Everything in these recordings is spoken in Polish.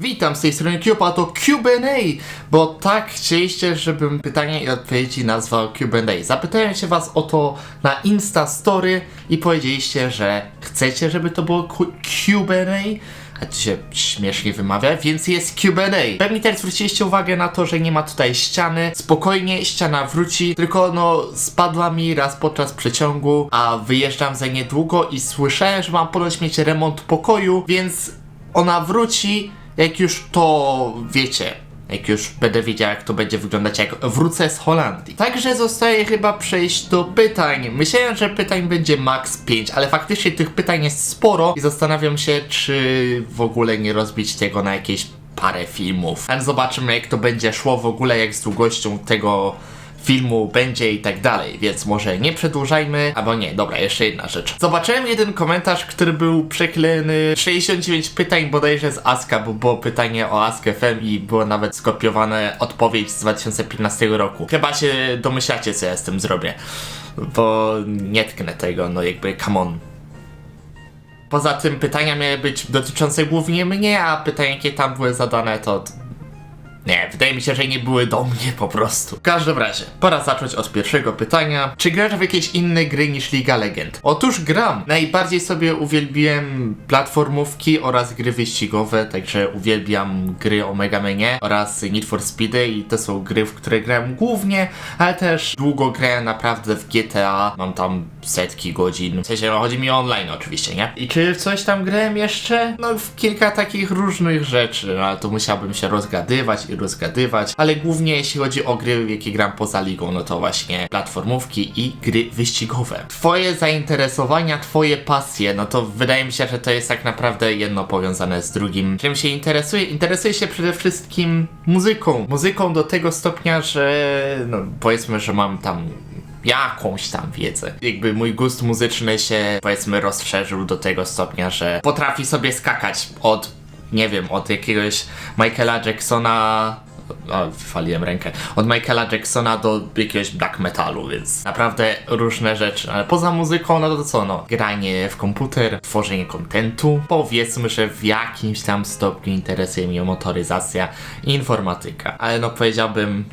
Witam z tej strony Cube, a to Q&A, bo tak chcieliście, żebym pytania i odpowiedzi nazwał Q&A. Zapytałem się was o to na Insta Story i powiedzieliście, że chcecie, żeby to było Q&A. A to się śmiesznie wymawia, więc jest Q&A. Pewnie też zwróciliście uwagę na to, że nie ma tutaj ściany. Spokojnie, ściana wróci, tylko no spadła mi raz podczas przeciągu, a wyjeżdżam za niedługo i słyszałem, że mam ponoć mieć remont pokoju, więc ona wróci, jak już to wiecie. Jak już będę wiedział, jak to będzie wyglądać, jak wrócę z Holandii. Także zostaje chyba przejść do pytań. Myślałem, że pytań będzie max 5, ale faktycznie tych pytań jest sporo i zastanawiam się, czy w ogóle nie rozbić tego na jakieś parę filmów. Ale zobaczymy, jak to będzie szło w ogóle, jak z długością tego filmu będzie i tak dalej, więc może nie przedłużajmy, albo nie, dobra, jeszcze jedna rzecz. Zobaczyłem jeden komentarz, który był przeklejony 69 pytań bodajże z Aska, bo było pytanie o Ask FM i było nawet skopiowane odpowiedź z 2015 roku. Chyba się domyślacie, co ja z tym zrobię, bo nie tknę tego, no jakby come on. Poza tym pytania miały być dotyczące głównie mnie, a pytania, jakie tam były zadane, to nie, wydaje mi się, że nie były do mnie po prostu. W każdym razie, pora zacząć od pierwszego pytania. Czy grasz w jakieś inne gry niż Liga Legend? Otóż gram. Najbardziej sobie uwielbiłem platformówki oraz gry wyścigowe, także uwielbiam gry o Mega Manie oraz Need for Speedy i to są gry, w które grałem głównie, ale też długo grałem naprawdę w GTA. Mam tam setki godzin. W sensie, chodzi mi o online oczywiście, nie? I czy w coś tam grałem jeszcze? No w kilka takich różnych rzeczy, no, ale to musiałbym się rozgadywać i rozgadywać, ale głównie jeśli chodzi o gry, w jakie gram poza ligą, no to właśnie platformówki i gry wyścigowe. Twoje zainteresowania, twoje pasje, no to wydaje mi się, że to jest tak naprawdę jedno powiązane z drugim. Czym się interesuje? Interesuje się przede wszystkim muzyką. Muzyką do tego stopnia, że no powiedzmy, że mam tam jakąś tam wiedzę. Jakby mój gust muzyczny się powiedzmy rozszerzył do tego stopnia, że potrafi sobie skakać od nie wiem, od jakiegoś Michaela Jacksona o, waliłem rękę. Od Michaela Jacksona do jakiegoś black metalu, więc naprawdę różne rzeczy. Ale poza muzyką, no to co, no, granie w komputer, tworzenie kontentu. Powiedzmy, że w jakimś tam stopniu interesuje mnie motoryzacja i informatyka. Ale no powiedziałbym,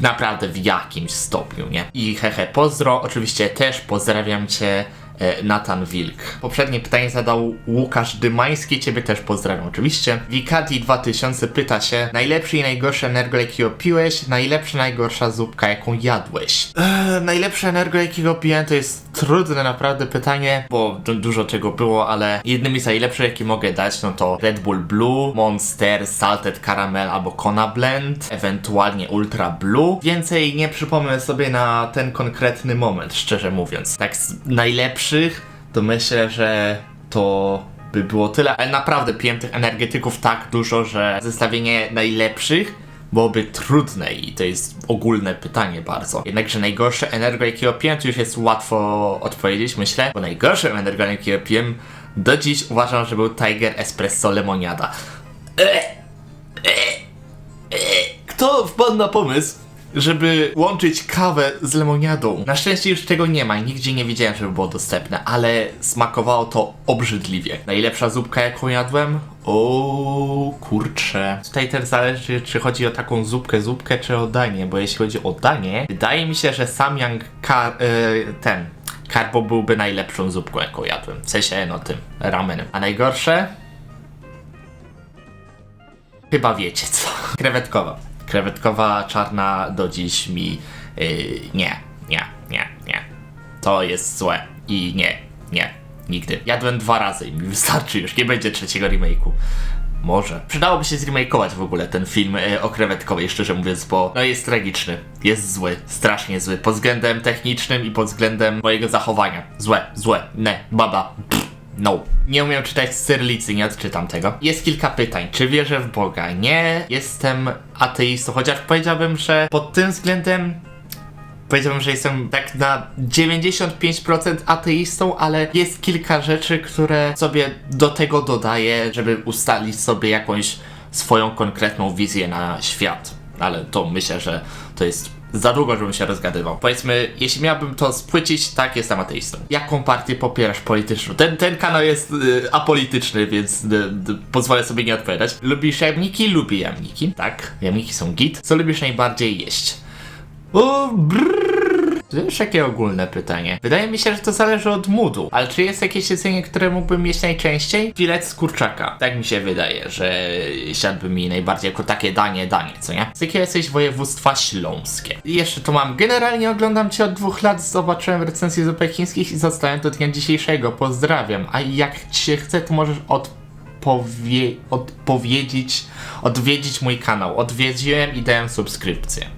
naprawdę w jakimś stopniu, nie? I hehe, pozdro, oczywiście też pozdrawiam cię. E, Nathan Wilk. Poprzednie pytanie zadał Łukasz Dymański, ciebie też pozdrawiam oczywiście. Wikati 2000 pyta się, najlepszy i najgorszy energo jakiego piłeś, najlepsza, najgorsza zupka jaką jadłeś? Eee, najlepsze energo jakiego piłem to jest trudne naprawdę pytanie, bo du- dużo czego było, ale jednymi z najlepszych jakie mogę dać, no to Red Bull Blue, Monster, Salted Caramel albo Kona Blend, ewentualnie Ultra Blue. Więcej nie przypomnę sobie na ten konkretny moment, szczerze mówiąc. Tak z najlepszych to myślę, że to by było tyle, ale naprawdę piłem tych energetyków tak dużo, że zestawienie najlepszych byłoby trudne i to jest ogólne pytanie bardzo. Jednakże najgorsze energo jakiego piłem, to już jest łatwo odpowiedzieć, myślę, bo najgorszym energo jakiego piłem do dziś uważam, że był Tiger Espresso Lemoniada. Kto wpadł na pomysł, żeby łączyć kawę z lemoniadą? Na szczęście już tego nie ma, nigdzie nie widziałem, żeby było dostępne, ale smakowało to obrzydliwie. Najlepsza zupka, jaką jadłem? O kurcze. Tutaj też zależy, czy chodzi o taką zupkę, zupkę, czy o danie, bo jeśli chodzi o danie, wydaje mi się, że Samyang e, ten karbo byłby najlepszą zupką, jaką jadłem. W sensie, no tym, ramenem. A najgorsze? Chyba wiecie co. Krewetkowa. Krewetkowa czarna do dziś mi yy, nie, nie, nie, nie. To jest złe i nie, nie, nigdy. Jadłem dwa razy i mi wystarczy już, nie będzie trzeciego remake'u. Może. Przydałoby się zremakeować w ogóle ten film yy, o krewetkowej, szczerze mówiąc, bo no jest tragiczny. Jest zły, strasznie zły. Pod względem technicznym i pod względem mojego zachowania. Złe, złe, ne, baba. Pff. No. Nie umiem czytać z cyrylicy, nie odczytam tego. Jest kilka pytań. Czy wierzę w Boga? Nie. Jestem ateistą, chociaż powiedziałbym, że pod tym względem powiedziałbym, że jestem tak na 95% ateistą, ale jest kilka rzeczy, które sobie do tego dodaję, żeby ustalić sobie jakąś swoją konkretną wizję na świat. Ale to myślę, że to jest za długo, żebym się rozgadywał. Powiedzmy, jeśli miałbym to spłycić, tak, jestem ateistą. Jaką partię popierasz polityczną? Ten, ten kanał jest y, apolityczny, więc y, y, pozwolę sobie nie odpowiadać. Lubisz jamniki? Lubię jamniki. Tak, jamniki są git. Co lubisz najbardziej jeść? O, brrr. To już takie ogólne pytanie. Wydaje mi się, że to zależy od moodu. Ale czy jest jakieś jedzenie, które mógłbym jeść najczęściej? Filet z kurczaka. Tak mi się wydaje, że siadłby mi najbardziej jako takie danie, danie, co nie? Z jakiego jesteś województwa śląskie? I jeszcze tu mam. Generalnie oglądam cię od dwóch lat, zobaczyłem recenzję zupek chińskich i zostałem do dnia dzisiejszego. Pozdrawiam. A jak ci się chce, to możesz odpowie odpowiedzieć, odwiedzić mój kanał. Odwiedziłem i dałem subskrypcję.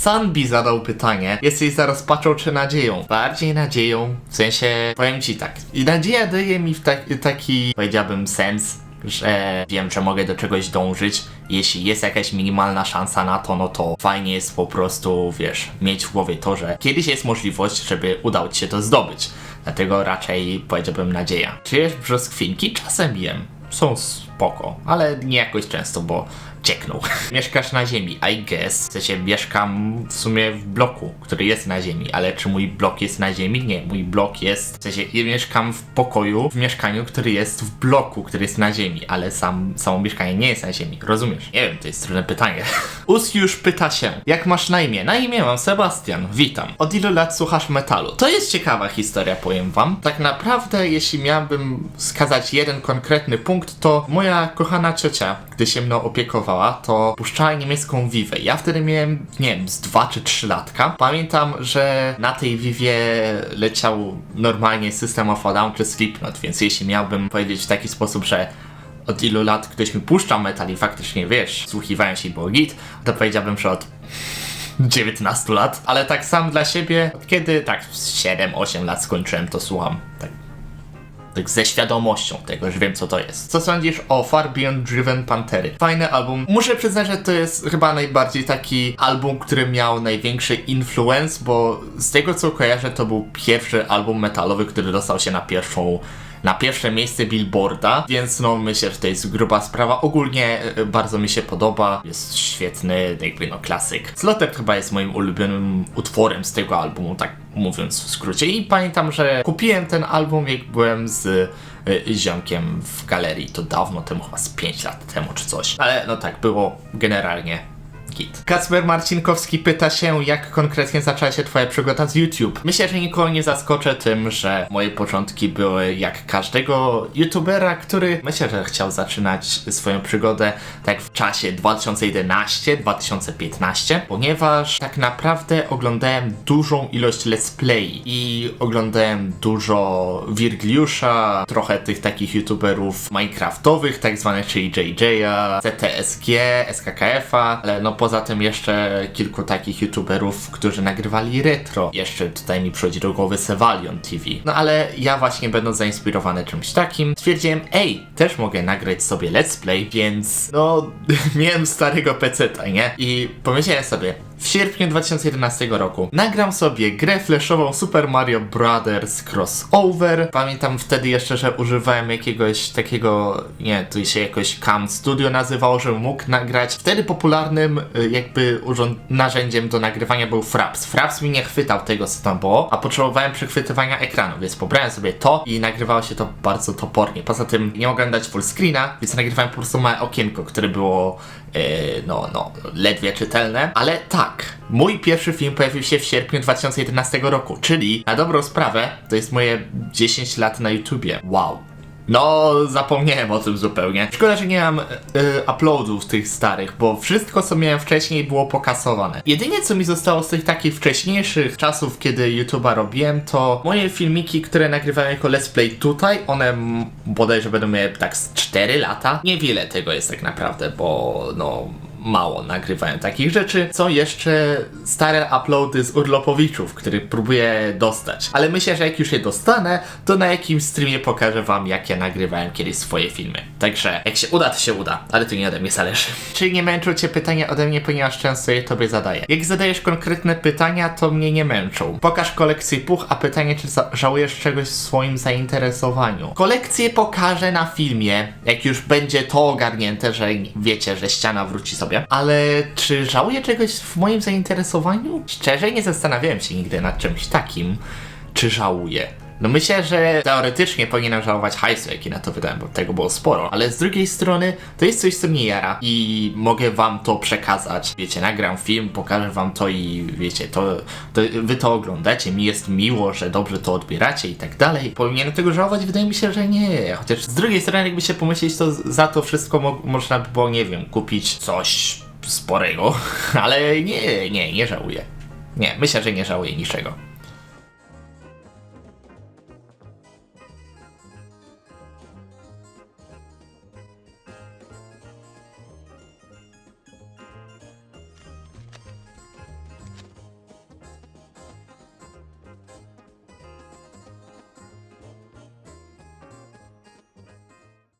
Sanbi zadał pytanie, jesteś za rozpaczą czy nadzieją? Bardziej nadzieją, w sensie, powiem ci tak, i nadzieja daje mi w tak, taki, powiedziałbym, sens, że wiem, że mogę do czegoś dążyć. Jeśli jest jakaś minimalna szansa na to, no to fajnie jest po prostu, wiesz, mieć w głowie to, że kiedyś jest możliwość, żeby udało ci się to zdobyć. Dlatego raczej powiedziałbym nadzieja. Czy jesz brzoskwinki? Czasem jem. Są spoko, ale nie jakoś często, bo cieknął. Mieszkasz na ziemi, I guess. W sensie mieszkam w sumie w bloku, który jest na ziemi, ale czy mój blok jest na ziemi? Nie, mój blok jest, w sensie ja mieszkam w pokoju, w mieszkaniu, który jest w bloku, który jest na ziemi, ale sam, samo mieszkanie nie jest na ziemi. Rozumiesz? Nie wiem, to jest trudne pytanie. Us już pyta się, jak masz na imię? Na imię mam Sebastian, witam. Od ilu lat słuchasz metalu? To jest ciekawa historia, powiem wam. Tak naprawdę, jeśli miałbym wskazać jeden konkretny punkt, to moja kochana ciocia, gdy się mną opiekowała, to puszczała niemiecką Vivę. Ja wtedy miałem, nie wiem, z 2 czy 3 latka. Pamiętam, że na tej Vivie leciał normalnie System of a Down czy Slipknot, więc jeśli miałbym powiedzieć w taki sposób, że od ilu lat ktoś mi puszczał metal i faktycznie, wiesz, słuchiwałem się i było git, to powiedziałbym, że od 19 lat, ale tak sam dla siebie, od kiedy tak 7-8 lat skończyłem, to słucham tak tak ze świadomością tego, że wiem co to jest. Co sądzisz o Far Beyond Driven Pantery? Fajny album. Muszę przyznać, że to jest chyba najbardziej taki album, który miał największy influence, bo z tego co kojarzę, to był pierwszy album metalowy, który dostał się na pierwszą na pierwsze miejsce Billboarda, więc no myślę, że to jest gruba sprawa. Ogólnie e, bardzo mi się podoba, jest świetny, jakby no klasyk. Slaughter chyba jest moim ulubionym utworem z tego albumu, tak mówiąc w skrócie. I pamiętam, że kupiłem ten album, jak byłem z y, ziomkiem w galerii, to dawno temu, chyba z 5 lat temu czy coś. Ale no tak, było generalnie Git. Kacper Marcinkowski pyta się, jak konkretnie zaczęła się twoja przygoda z YouTube. Myślę, że nikogo nie zaskoczę tym, że moje początki były jak każdego youtubera, który myślę, że chciał zaczynać swoją przygodę tak w czasie 2011-2015, ponieważ tak naprawdę oglądałem dużą ilość let's play i oglądałem dużo Wirgliusza, trochę tych takich youtuberów minecraftowych, tak zwanych, czyli JJ'a, CTSG, SKKF-a, ale no poza tym jeszcze kilku takich youtuberów, którzy nagrywali retro. Jeszcze tutaj mi przychodzi do głowy TV. No ale ja właśnie będąc zainspirowany czymś takim, stwierdziłem, ej, też mogę nagrać sobie let's play, więc no miałem starego peceta, nie? I pomyślałem sobie, w sierpniu 2011 roku nagram sobie grę flashową Super Mario Brothers Crossover. Pamiętam wtedy jeszcze, że używałem jakiegoś takiego, nie, tu się jakoś Cam Studio nazywało, że mógł nagrać. Wtedy popularnym y, jakby urząd narzędziem do nagrywania był Fraps. Fraps mi nie chwytał tego, co tam było, a potrzebowałem przechwytywania ekranu, więc pobrałem sobie to i nagrywało się to bardzo topornie. Poza tym nie mogłem dać full screena, więc nagrywałem po prostu małe okienko, które było e, no, no, ledwie czytelne, ale tak, mój pierwszy film pojawił się w sierpniu 2011 roku, czyli na dobrą sprawę to jest moje 10 lat na YouTubie. Wow. No, zapomniałem o tym zupełnie. Szkoda, że nie mam y, uploadów tych starych, bo wszystko, co miałem wcześniej, było pokasowane. Jedynie, co mi zostało z tych takich wcześniejszych czasów, kiedy YouTube'a robiłem, to moje filmiki, które nagrywałem jako let's play tutaj, one bodajże będą miały tak z 4 lata. Niewiele tego jest tak naprawdę, bo no mało nagrywałem takich rzeczy, co jeszcze stare uploady z urlopowiczów, który próbuję dostać. Ale myślę, że jak już je dostanę, to na jakimś streamie pokażę wam, jak ja nagrywałem kiedyś swoje filmy. Także jak się uda, to się uda, ale to nie ode mnie zależy. Czyli nie męczą cię pytania ode mnie, ponieważ często je tobie zadaję. Jak zadajesz konkretne pytania, to mnie nie męczą. Pokaż kolekcję puch, a pytanie, czy żałujesz czegoś w swoim zainteresowaniu. Kolekcję pokażę na filmie, jak już będzie to ogarnięte, że wiecie, że ściana wróci sobie sobie. Ale czy żałuję czegoś w moim zainteresowaniu? Szczerze nie zastanawiałem się nigdy nad czymś takim, czy żałuję. No myślę, że teoretycznie powinienem żałować hajsu, jaki na to wydałem, bo tego było sporo, ale z drugiej strony to jest coś, co mnie jara i mogę wam to przekazać. Wiecie, nagram film, pokażę wam to i wiecie, to, to wy to oglądacie, mi jest miło, że dobrze to odbieracie i tak dalej. Powinienem tego żałować? Wydaje mi się, że nie. Chociaż z drugiej strony, jakby się pomyśleć, to za to wszystko mo- można by było, nie wiem, kupić coś sporego, ale nie, nie, nie żałuję. Nie, myślę, że nie żałuję niczego.